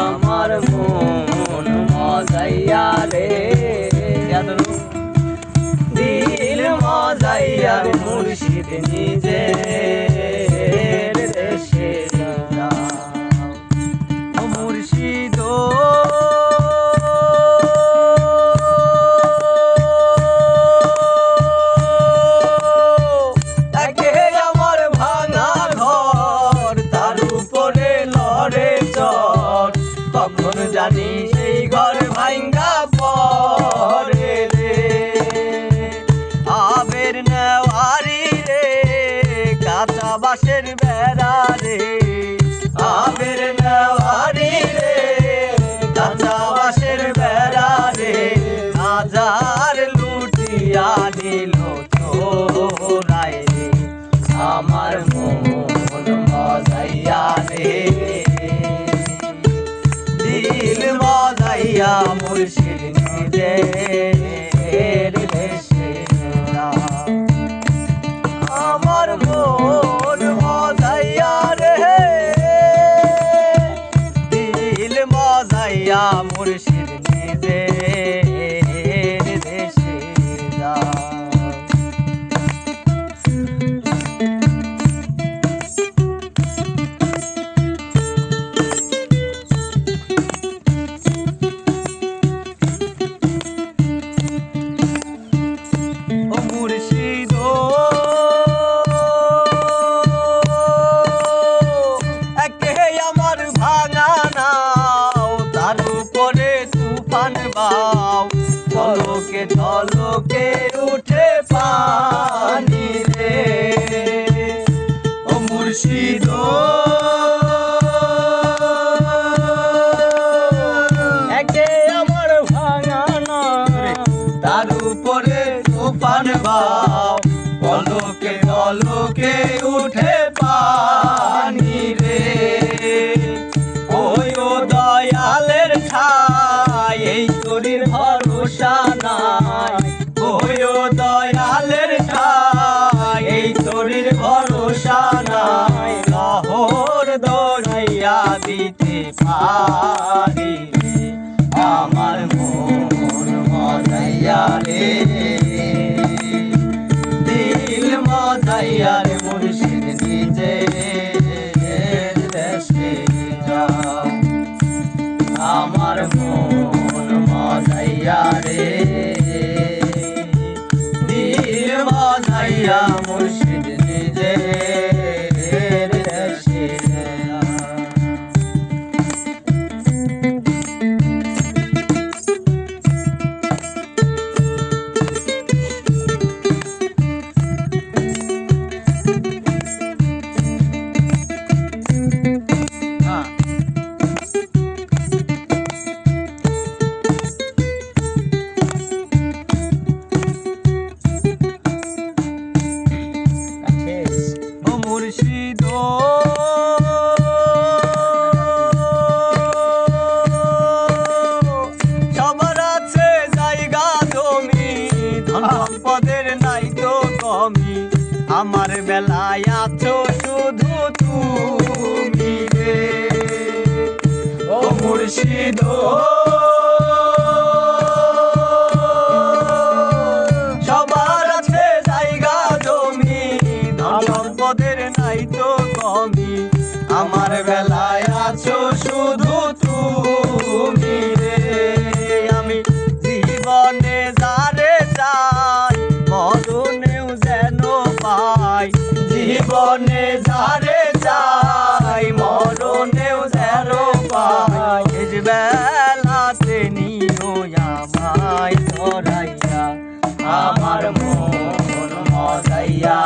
আমার মন মজাইয়া রে দিল মজাইয়া মুর্শিদ নিজে। জানি মজাইয়া মুর্শিদ নিজে চলকে উঠে পানি রে। ও মুর্শিদ। একে আমার ভাঙা না। তার উপরে তুফান বাও পলকে পলকে উঠে পানি ভরসা নাই। ও দয়ালের ঠাই এই তোরির ভরসা নাই। লাহোর দৌড়াইয়া দিতে পারি। আমার মন মজাইয়া রে। দিল মজাইয়া রে। মজাইয়া রে দিল মুর্শিদ। সবার আছে জায়গা জমি, ধন সম্পদের নাই তো কমি। আমার বেলায় আছো শুধু তুমি রে। ও মুর্শিদ জীবনে যারে চাই মরণেও যারো পাই। বেলাতে নিও আমায় ধরাইয়া আমার মন মজাইয়া